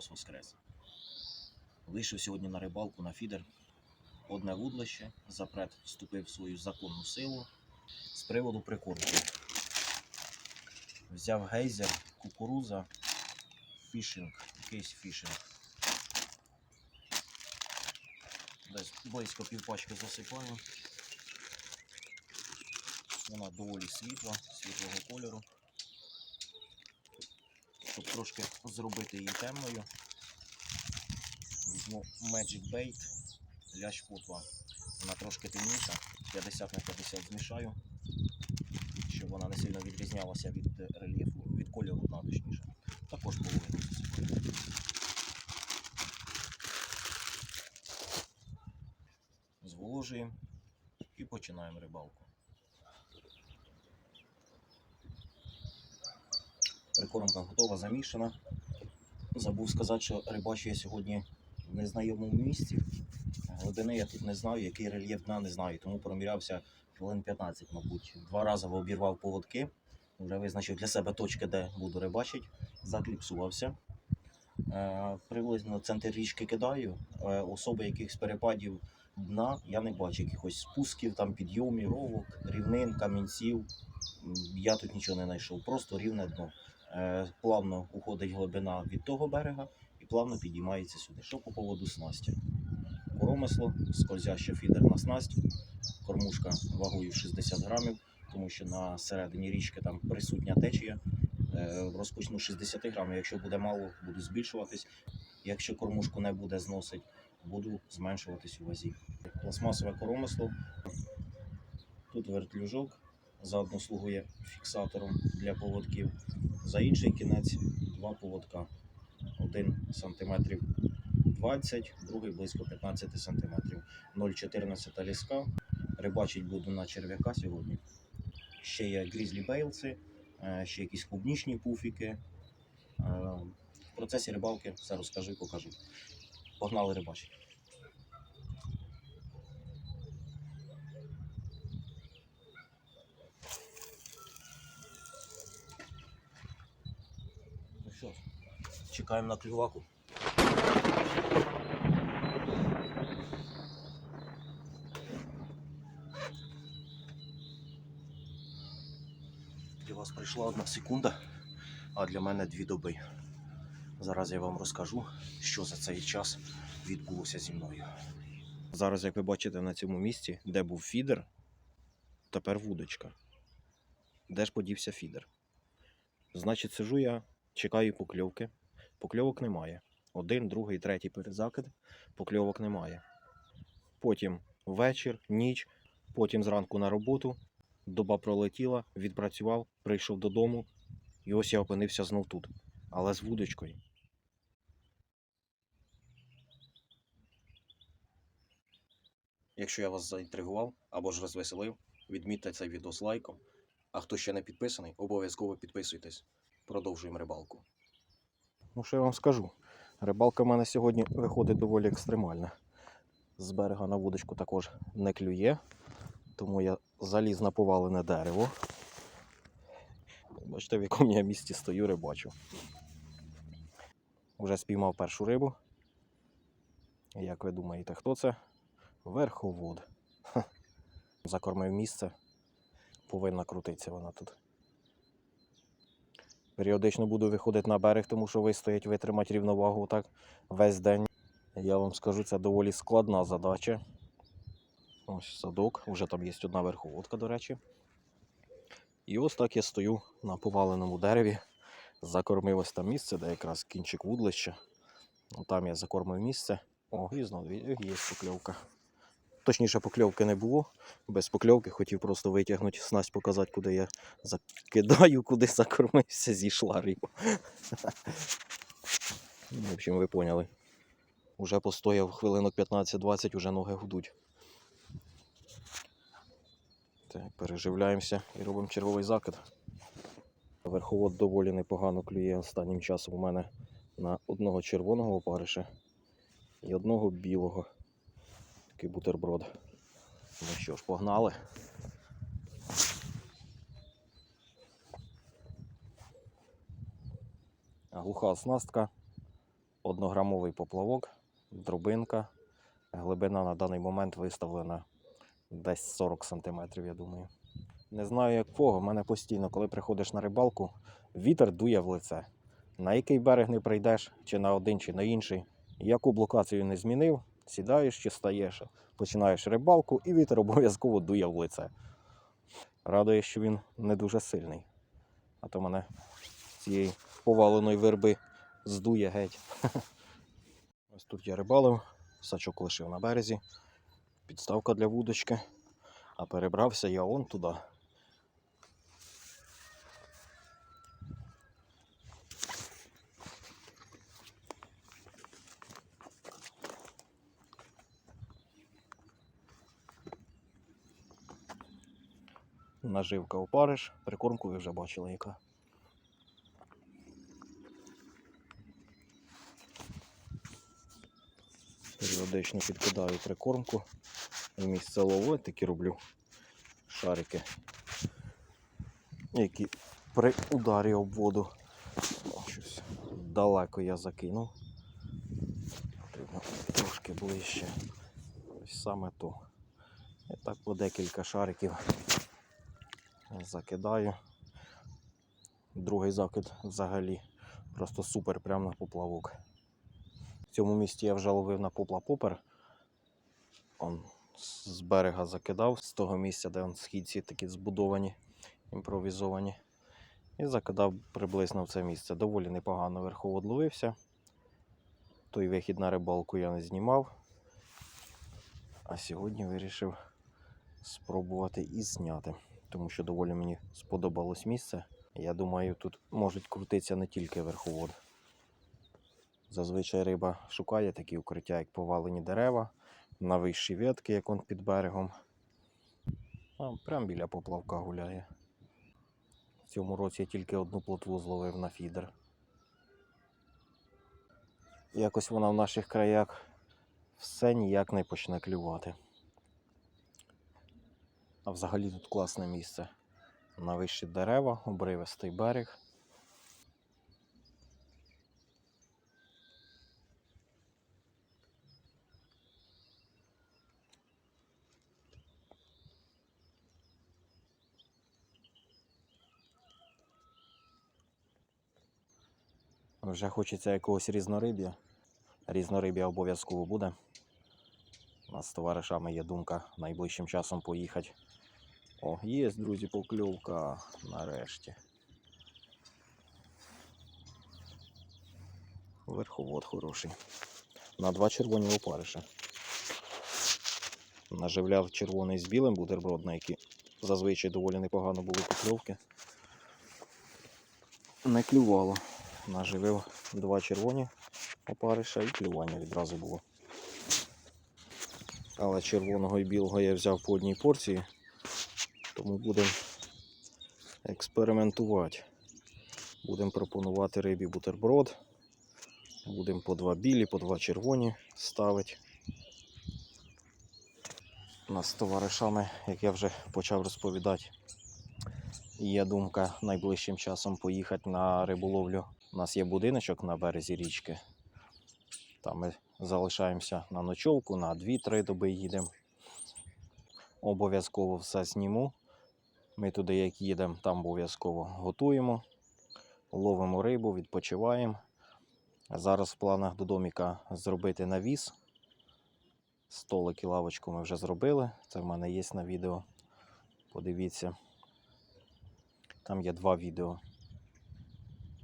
Христос Воскрес! Вийшов сьогодні на рибалку на фідер. Одне вудлище, запрет вступив в свою законну силу з приводу прикормки. Взяв гейзер, кукуруза, фішинг, якийсь фішинг. Десь близько півпачки засипаю. Вона доволі світла, світлого кольору щоб трошки зробити її темною. Візьму Magic Bait лящ потва. Вона трошки темніша, 50 на 50 змішаю, щоб вона не сильно відрізнялася від рельєфу, від кольору дна точніше. Також половину. Зволожуємо і починаємо рибалку. Прикормка готова, замішана. Забув сказати, що рибачу я сьогодні в незнайомому місці. Глибини я тут не знаю, який рельєф дна не знаю, тому промірявся хвилин 15, мабуть. Два рази обірвав поводки, вже визначив для себе точки, де буду рибачити, закліпсувався. Е, приблизно центр річки кидаю. Е, особи якихось перепадів дна я не бачу, якихось спусків, там підйомів, ровок, рівнин, камінців. Я тут нічого не знайшов, просто рівне дно. Е, плавно уходить глибина від того берега і плавно підіймається сюди. Що по поводу снасті? Коромисло, скользяща фідерна снасть, кормушка вагою 60 грамів, тому що на середині річки там присутня течія. Е, Розпочну 60 грамів. Якщо буде мало, буду збільшуватись. Якщо кормушку не буде зносить, буду зменшуватись у вазі. Пластмасове коромисло. Тут вертлюжок, заодно слугує фіксатором для поводків. За інший кінець два поводка. Один см 20, другий близько 15 см. 0,14 ліска. Рибачить буду на черв'яка сьогодні. Ще є грізлі бейлси, е, ще якісь клубнічні пуфіки. Е, В процесі рибалки все розкажу і покажу. Погнали рибачити. Ну що, чекаємо на клюваку. Для вас прийшла одна секунда, а для мене дві доби. Зараз я вам розкажу, що за цей час відбулося зі мною. Зараз, як ви бачите на цьому місці, де був фідер, тепер вудочка. Де ж подівся фідер? Значить, сижу я, чекаю покльовки. Покльовок немає. Один, другий, третій перезакид, покльовок немає. Потім вечір, ніч, потім зранку на роботу, доба пролетіла, відпрацював, прийшов додому, і ось я опинився знов тут, але з вудочкою. Якщо я вас заінтригував або ж розвеселив, відмітьте цей відео з лайком. А хто ще не підписаний, обов'язково підписуйтесь. Продовжуємо рибалку. Ну, що я вам скажу? Рибалка в мене сьогодні виходить доволі екстремальна. З берега на вудочку також не клює, тому я заліз на повалене дерево. Бачите, в якому я місці стою, рибачу. Вже спіймав першу рибу. Як ви думаєте, хто це? Верховод. Закормив місце. Повинна крутитися вона тут. Періодично буду виходити на берег, тому що вистоять, витримати рівновагу так весь день. Я вам скажу, це доволі складна задача. Ось садок, вже там є одна верховодка, до речі. І ось так я стою на поваленому дереві. Закормив ось там місце, де якраз кінчик вудлища. Там я закормив місце. О, і є покльовка. Точніше, покльовки не було. Без покльовки хотів просто витягнути снасть, показати, куди я закидаю, куди закормився, зійшла риба. Ну, В общем, ви поняли. Уже постояв хвилинок 15-20, уже ноги гудуть. Так, переживляємося і робимо черговий закид. Верховод доволі непогано клює останнім часом у мене на одного червоного опариша і одного білого. Такий бутерброд. Ну що ж, погнали. Глуха оснастка, однограмовий поплавок, дробинка. Глибина на даний момент виставлена десь 40 см, я думаю. Не знаю, як кого. мене постійно, коли приходиш на рибалку, вітер дує в лице. На який берег не прийдеш, чи на один, чи на інший. Яку блокацію не змінив, сідаєш чи стаєш, починаєш рибалку, і вітер обов'язково дує в лице. Радує, що він не дуже сильний. А то мене цієї поваленої верби здує геть. Ось тут я рибалив, сачок лишив на березі, підставка для вудочки, а перебрався я он туди. Наживка опариш, прикормку ви вже бачили яка. Періодично підкидаю прикормку. В місце лови такі роблю шарики, які при ударі об воду. Щось далеко я закинув. Потрібно трошки ближче. Ось саме то. І так по декілька шариків закидаю. Другий закид взагалі просто супер прямо на поплавок. В цьому місці я вже ловив на попла попер. Он з берега закидав, з того місця, де он східці такі збудовані, імпровізовані. І закидав приблизно в це місце. Доволі непогано верховод ловився. Той вихід на рибалку я не знімав. А сьогодні вирішив спробувати і зняти тому що доволі мені сподобалось місце. Я думаю, тут можуть крутитися не тільки верховод. Зазвичай риба шукає такі укриття, як повалені дерева, на вищі ветки, як он під берегом. А прямо біля поплавка гуляє. В цьому році я тільки одну плотву зловив на фідер. Якось вона в наших краях все ніяк не почне клювати. А взагалі тут класне місце. На вищі дерева, обривистий берег. Вже хочеться якогось різнориб'я. Різнориб'я обов'язково буде. У нас з товаришами є думка найближчим часом поїхати. О, є, друзі, покльовка нарешті. Верховод хороший. На два червоні опариша. Наживляв червоний з білим бутерброд, на які зазвичай доволі непогано були покльовки. Не клювало. Наживив два червоні опариша і клювання відразу було. Але червоного і білого я взяв по одній порції, тому будемо експериментувати. Будемо пропонувати рибі бутерброд. Будемо по два білі, по два червоні ставити. У нас з товаришами, як я вже почав розповідати, є думка найближчим часом поїхати на риболовлю. У нас є будиночок на березі річки. Там ми залишаємося на ночовку, на 2-3 доби їдемо. Обов'язково все зніму. Ми туди, як їдемо, там обов'язково готуємо, ловимо рибу, відпочиваємо. Зараз в планах до доміка зробити навіс. Столик і лавочку ми вже зробили. Це в мене є на відео. Подивіться. Там є два відео.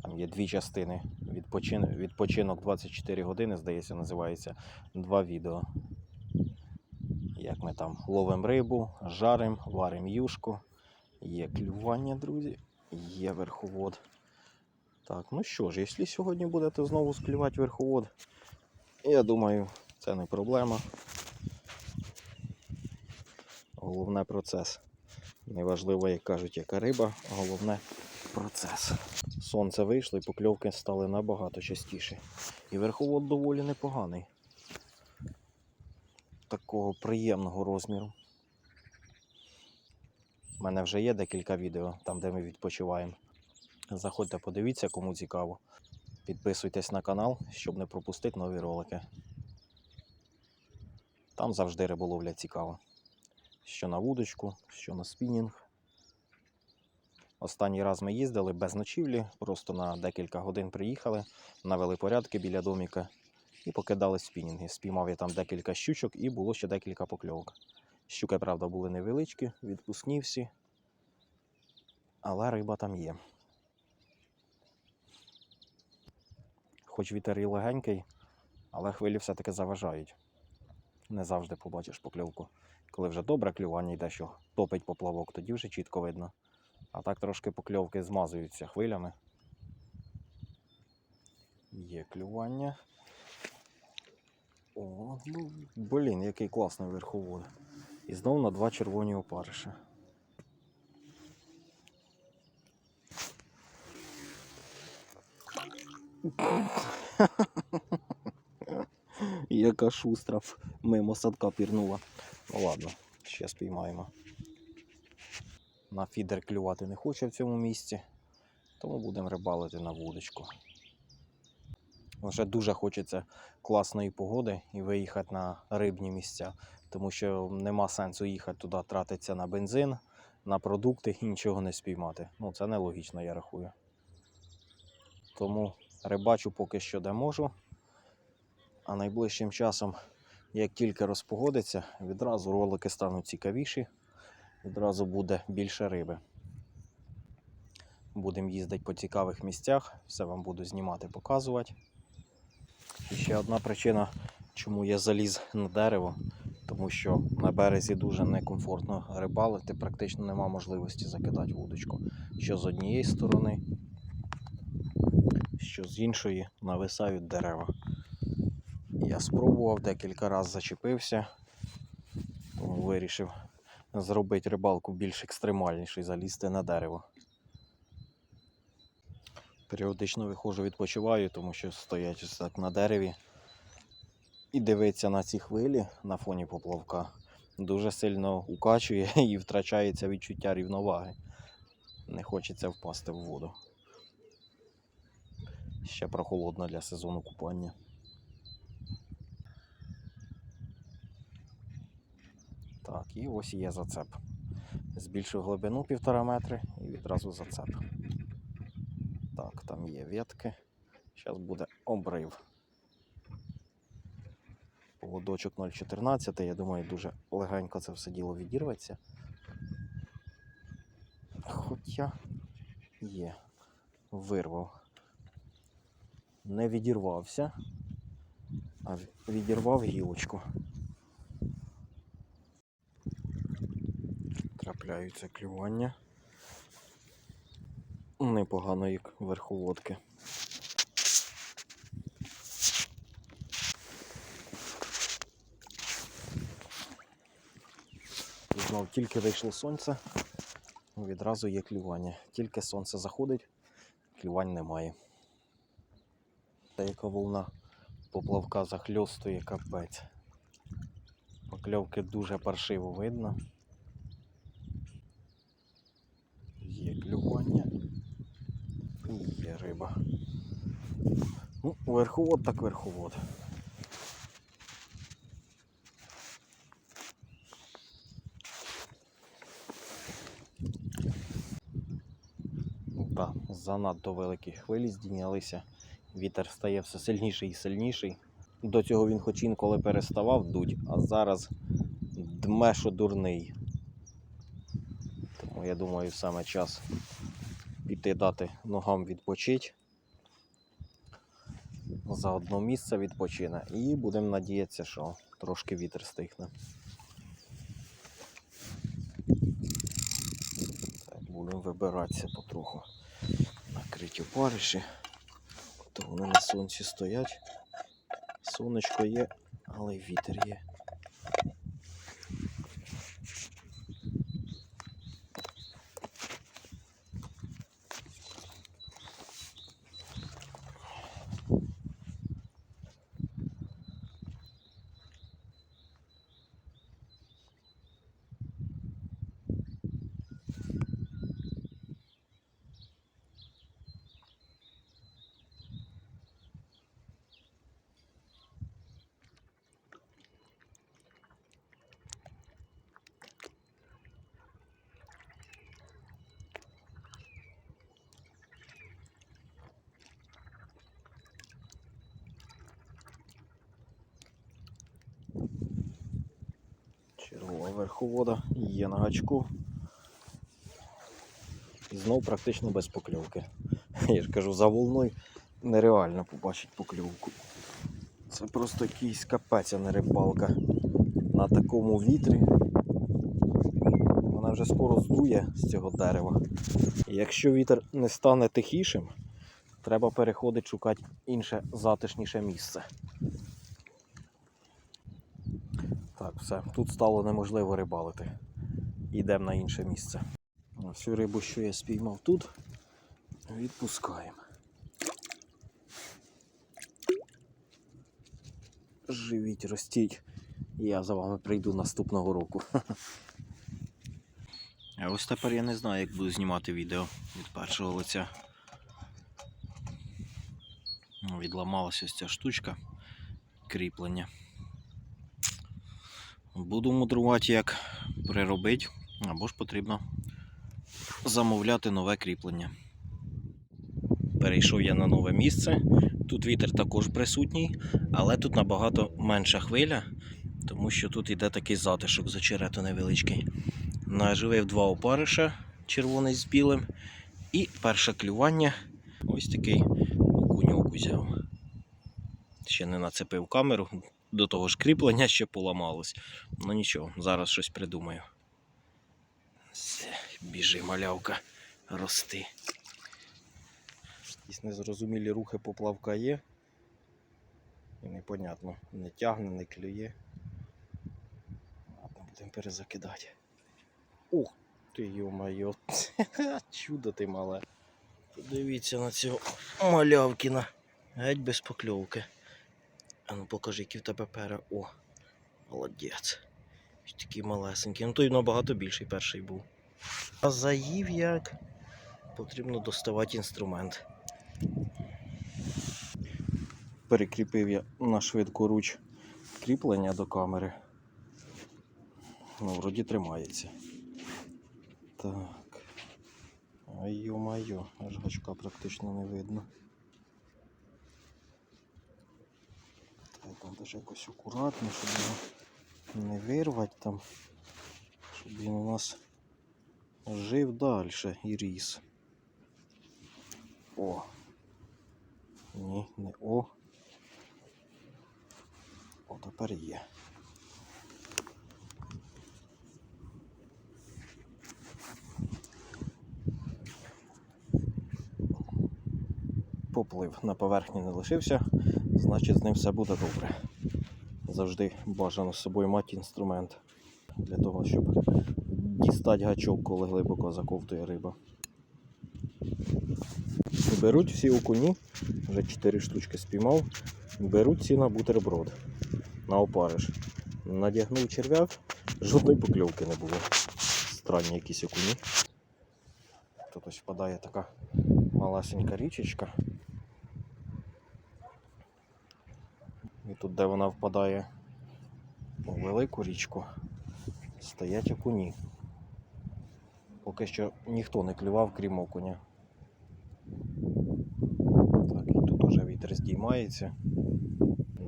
Там є дві частини. Відпочин... Відпочинок 24 години, здається, називається. Два відео. Як ми там ловимо рибу, жаримо, варимо юшку. Є клювання, друзі, є верховод. Так, ну що ж, якщо сьогодні будете знову склювати верховод, я думаю, це не проблема. Головне процес. Неважливо, як кажуть, яка риба, головне процес. Сонце вийшло і покльовки стали набагато частіше. І верховод доволі непоганий. Такого приємного розміру. У мене вже є декілька відео, там де ми відпочиваємо. Заходьте, подивіться, кому цікаво. Підписуйтесь на канал, щоб не пропустити нові ролики. Там завжди риболовля цікава. Що на вудочку, що на спінінг. Останній раз ми їздили без ночівлі, просто на декілька годин приїхали, навели порядки біля доміка і покидали спінінги. Спіймав я там декілька щучок і було ще декілька покльовок. Щуки, правда, були невеличкі, відпускні всі, але риба там є. Хоч вітер і легенький, але хвилі все-таки заважають. Не завжди побачиш покльовку. Коли вже добре клювання йде, що топить поплавок, тоді вже чітко видно. А так трошки покльовки змазуються хвилями. Є клювання. О, ну, блін, який класний верховод. І знову на два червоні опариші. Яка шустра мимо садка пірнула. Ну ладно, ще спіймаємо. На фідер клювати не хоче в цьому місці, тому будемо рибалити на вудочку. Вже дуже хочеться класної погоди і виїхати на рибні місця, тому що нема сенсу їхати туди, тратитися на бензин, на продукти і нічого не спіймати. Ну, це нелогічно, я рахую. Тому рибачу поки що де можу. А найближчим часом, як тільки розпогодиться, відразу ролики стануть цікавіші, відразу буде більше риби. Будемо їздити по цікавих місцях, все вам буду знімати, показувати. І ще одна причина, чому я заліз на дерево, тому що на березі дуже некомфортно рибалити, практично нема можливості закидати вудочку. Що з однієї сторони, що з іншої нависають дерева. Я спробував декілька разів зачепився, тому вирішив зробити рибалку більш екстремальнішу і залізти на дерево. Періодично виходжу, відпочиваю, тому що стоять так на дереві і дивитися на ці хвилі на фоні поплавка дуже сильно укачує і втрачається відчуття рівноваги. Не хочеться впасти в воду. Ще прохолодно для сезону купання. Так, і ось є зацеп. Збільшив глибину півтора метри і відразу зацеп. Так, там є ветки. Зараз буде обрив. Поводочок 0,14. Я думаю, дуже легенько це все діло відірветься. Хоча є. Вирвав. Не відірвався, а відірвав гілочку. Трапляються клювання. Непогано як верховодки. Знов тільки вийшло сонце, відразу є клювання. Тільки сонце заходить, клювань немає. Та яка волна поплавка захльостує капець. Покльовки дуже паршиво видно. Є клювання. Є риба. Ну, верховод так верховод. Так, занадто великі хвилі здійнялися. Вітер стає все сильніший і сильніший. До цього він хоч інколи переставав дуть, а зараз дме, що дурний. Тому я думаю, саме час піти дати ногам відпочити. За одно місце відпочине. І будемо надіятися, що трошки вітер стихне. Так, будемо вибиратися потроху. Накриті опариші. То вони на сонці стоять. Сонечко є, але й вітер є. Верховода є на гачку. І знов практично без покльовки. Я ж кажу, за волною нереально побачити покльовку. Це просто якийсь капець, а не рибалка. На такому вітрі. Вона вже скоро здує з цього дерева. І якщо вітер не стане тихішим, треба переходити шукати інше затишніше місце. Так, все, тут стало неможливо рибалити. Йдемо на інше місце. Всю рибу, що я спіймав тут, відпускаємо. Живіть, ростіть. Я за вами прийду наступного року. А ось тепер я не знаю, як буду знімати відео від першого лиця. Ну, Відламалася ось ця штучка кріплення. Буду мудрувати, як приробити, або ж потрібно замовляти нове кріплення. Перейшов я на нове місце. Тут вітер також присутній, але тут набагато менша хвиля, тому що тут іде такий затишок з очерету невеличкий. Наживив два опариша, червоний з білим. І перше клювання ось такий окуньок узяв. Ще не нацепив камеру, до того ж кріплення ще поламалось. Ну нічого, зараз щось придумаю. Біжи, малявка, рости. Якісь незрозумілі рухи поплавка є. І непонятно, не тягне, не клює. Ладно, будемо перезакидати. Ух ти, йо-майо. Чудо ти мале. Подивіться на цього малявкіна. Геть без покльовки. А ну покажи, який в тебе пера. О, молодець. Ось Такий малесенький. Ну той набагато більший перший був. А заїв як. Потрібно доставати інструмент. Перекріпив я на швидкоруч кріплення до камери. Ну, вроді тримається. Так. Ай йо-майо, аж гачка практично не видно. Треба даже якось акуратно, щоб його не вирвати там, щоб він у нас жив далі і ріс. О. Ні, не о. О, тепер є. Поплив на поверхні не лишився, значить з ним все буде добре. Завжди бажано з собою мати інструмент для того, щоб дістати гачок, коли глибоко заковтує риба. Беруть всі окуні, вже 4 штучки спіймав, беруть ці на бутерброд, на опариш. Надягнув черв'як, жодної покльовки не було. Странні якісь окуні. Тут ось впадає така малесенька річечка. І тут, де вона впадає у велику річку, стоять окуні. Поки що ніхто не клював, крім окуня. Так, і тут уже вітер здіймається.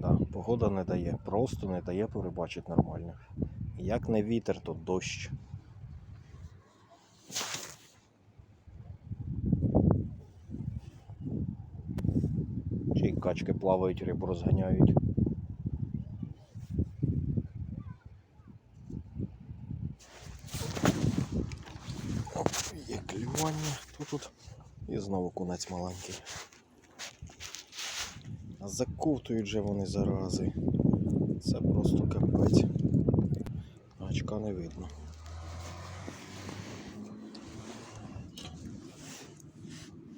Да, погода не дає, просто не дає порибачити нормально. Як не вітер, то дощ. Чи качки плавають, рибу розганяють. Оп, є клювання. Хто тут? І знову кунець маленький. Заковтують же вони зарази. Це просто капець. Гачка не видно.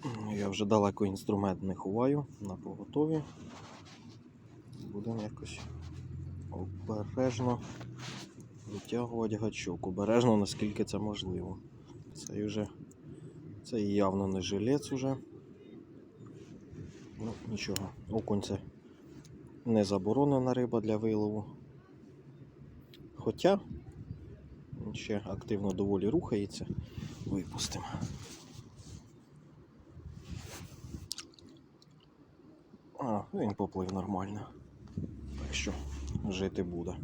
Ну, Я вже далеко інструмент не ховаю на поготові. Будемо якось обережно витягувати гачок. Обережно, наскільки це можливо. Це вже це явно не жилець уже. Ну, нічого, окунь це не заборонена риба для вилову. Хоча ще активно доволі рухається, випустимо. А, він поплив нормально. Так що жити буде.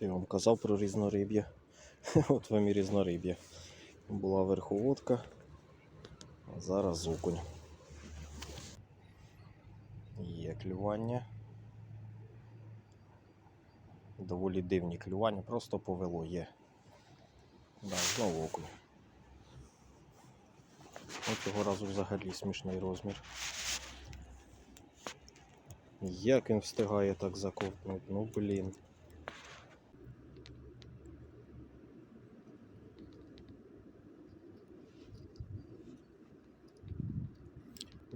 Я вам казав про різнориб'я. От вам і різнориб'я. Була верховодка, а зараз окунь. Є клювання. Доволі дивні клювання, просто повело є. Да, знову окунь. От цього разу взагалі смішний розмір. Як він встигає так заковтнути? Ну блін.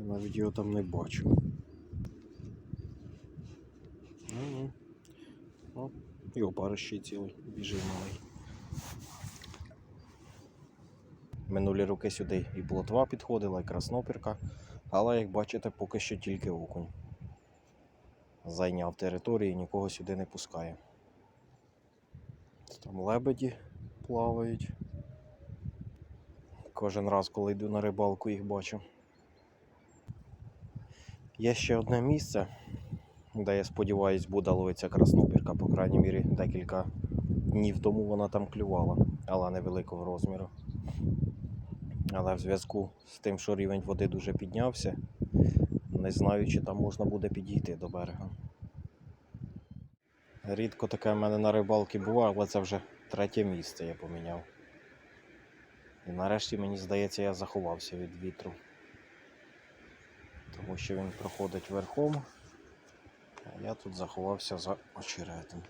Я Навіть його там не бачу. Ну, ну. І опарищий цілий, біжить малий. Минулі роки сюди і плотва підходила, і краснопірка, але як бачите, поки що тільки окунь. Зайняв територію і нікого сюди не пускає. Там лебеді плавають. Кожен раз, коли йду на рибалку, їх бачу. Є ще одне місце, де я сподіваюсь буде ловитися краснопірка, по крайній мірі декілька днів тому вона там клювала, але невеликого розміру. Але в зв'язку з тим, що рівень води дуже піднявся, не знаю, чи там можна буде підійти до берега. Рідко таке в мене на рибалці буває, але це вже третє місце я поміняв. І нарешті, мені здається, я заховався від вітру. Тому що він проходить верхом, а я тут заховався за очеретом.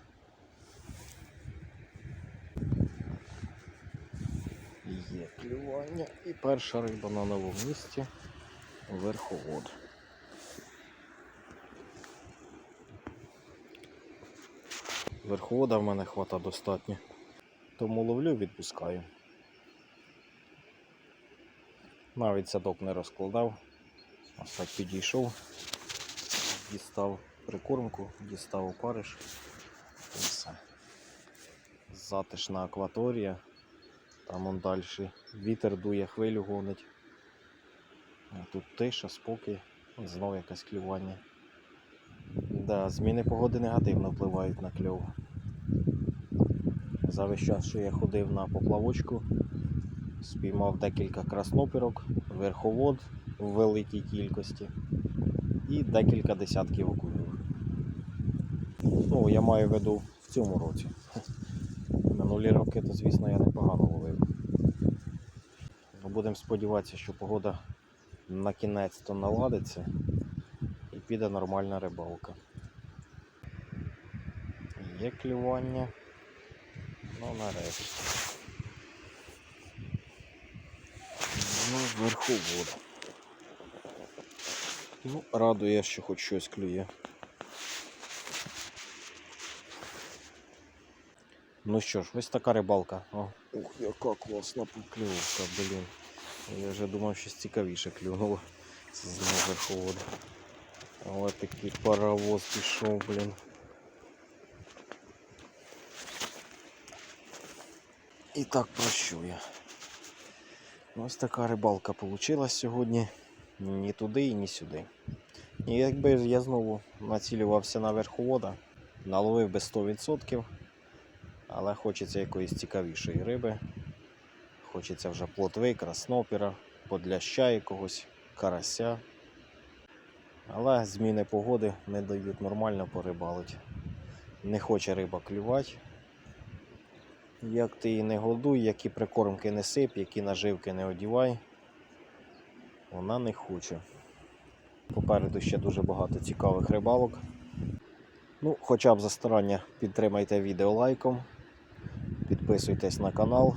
Є клювання і перша риба на новому місці верховод. Верховода в мене хвата достатньо, тому ловлю відпускаю. Навіть садок не розкладав, ось так підійшов, дістав прикормку, дістав опариш і все. Затишна акваторія. Там он далі вітер дує, хвилю гонить. Тут тиша, спокій, знову якесь клювання. Да, зміни погоди негативно впливають на кльов. За весь час, що я ходив на поплавочку, спіймав декілька краснопірок, верховод в великій кількості і декілька десятків окунів. Ну, я маю в виду в цьому році. Минулі роки, то звісно, я непогано ловив. Ну, Будемо сподіватися, що погода на кінець то наладиться і піде нормальна рибалка. Є клювання. Ну нарешті. Ну, вверху вода. Ну, радує, що хоч щось клює. Ну що ж, ось така рибалка. О, ух, яка класна покльовка, блін. Я вже думав, щось цікавіше клюнуло. Це знову верховод. Але такий паровоз пішов, блін. І так прощу я. Ось така рибалка вийшла сьогодні. Ні туди, і ні сюди. І якби я знову націлювався на верховода, наловив би 100%. Але хочеться якоїсь цікавішої риби. Хочеться вже плотви, краснопіра, подляща якогось, карася. Але зміни погоди не дають нормально порибалити. Не хоче риба клювати. Як ти її не годуй, які прикормки не сип, які наживки не одівай, вона не хоче. Попереду ще дуже багато цікавих рибалок. Ну, хоча б за старання підтримайте відео лайком, підписуйтесь на канал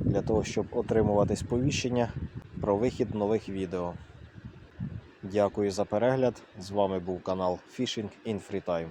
для того, щоб отримувати сповіщення про вихід нових відео. Дякую за перегляд. З вами був канал Fishing in Free Time.